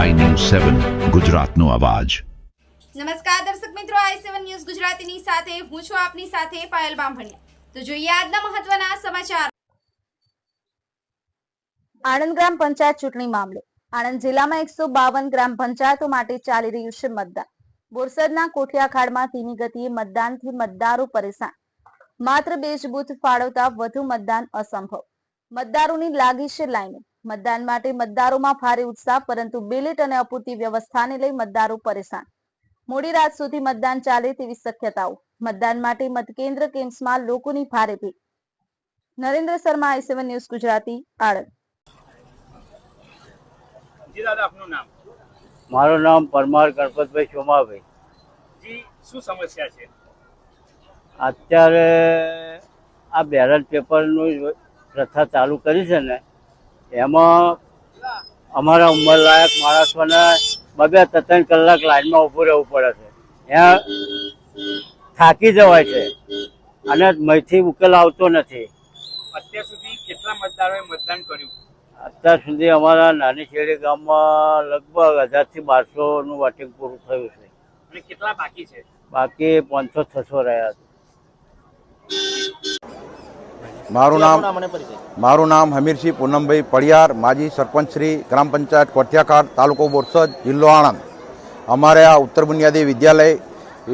સેવન ગુજરાતનો અવાજ. નમસ્કાર દર્શક મિત્રો આઈ સેવન ન્યૂઝ ગુજરાતીની સાથે હું છું આપની સાથે પાયલ બામભણિયા. તો જોઈએ આજના મહત્વના સમાચાર. આણંદ ગ્રામ પંચાયત ચૂંટણી મામલે. આણંદ જિલ્લામાં એકસો બાવન ગ્રામ પંચાયતો માટે ચાલી રહ્યું છે મતદાન. બોરસદના કોઠિયાખાડમાં ધીમી ગતિએ મતદાનથી મતદારો પરેશાન. માત્ર બે જ બુથ ફાળવતા વધુ મતદાન અસંભવ. મતદારોની લાગી છે લાઈનો. મતદાન માટે મતદારોમાં ભારે ઉત્સાહ પરંતુ બિલેટ અને અપૂરતી વ્યવસ્થાને લઈ મતદારો પરેશાન. મોડી રાત સુધી મતદાન ચાલે તેવી શક્યતાઓ. મતદાન માટે મતકેન્દ્ર કેમ્પમાં લોકોની ભારે ભીડ. Narendra Sharma I seven news Gujarati Anand. જી દાદા આપનું નામ? મારું નામ પરમાર ગણપતભાઈ સોમાભાઈ. જી શું સમસ્યા છે? અત્યારે આ બેલેટ પેપરનું પ્રથા ચાલુ કરી છે ને એમાં અમારા ઉંમરલાયક માણસોને બબે ત્રણ કલાક લાઈનમાં ઊભું રહેવું પડે છે. ત્યાં થાકી જવાય છે અને મહીથી ઉકેલ આવતો નથી. અત્યાર સુધી કેટલા મતદારોએ મતદાન કર્યું? અત્યાર સુધી અમારા નાની શેરી ગામમાં લગભગ હજારથી બારસોનું વોટિંગ પૂરું થયું છે. અને કેટલા બાકી છે? બાકી પાંચસો છસો રહ્યા છે. મારું નામ મારું નામ હમીરસિંહ પૂનમભાઈ પડિયાર માજી સરપંચ શ્રી ગ્રામ પંચાયત કોઠિયાખાર તાલુકો બોરસદ જિલ્લો આણંદ. અમારે આ ઉત્તર બુનિયાદી વિદ્યાલય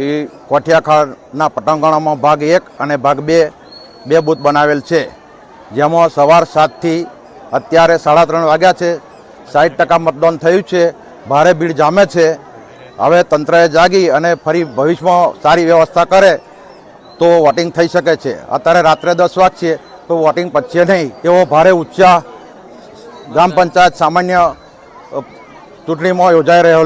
એ કોઠિયાખાડના પટાંગણામાં ભાગ એક અને ભાગ બે બે બૂથ બનાવેલ છે. જેમાં સવાર સાતથી અત્યારે સાડા ત્રણ વાગ્યા છે. સાઠ ટકા મતદાન થયું છે. ભારે ભીડ જામે છે. હવે તંત્રએ જાગી અને ફરી ભવિષ્યમાં સારી વ્યવસ્થા કરે તો વોટિંગ થઈ શકે છે. અત્યારે રાત્રે દસ વાગશે તો વોટિંગ પચશે નહીં. એવો ભારે ઉત્સાહ ગ્રામ પંચાયત સામાન્ય ચૂંટણીમાં યોજાઈ રહ્યો છે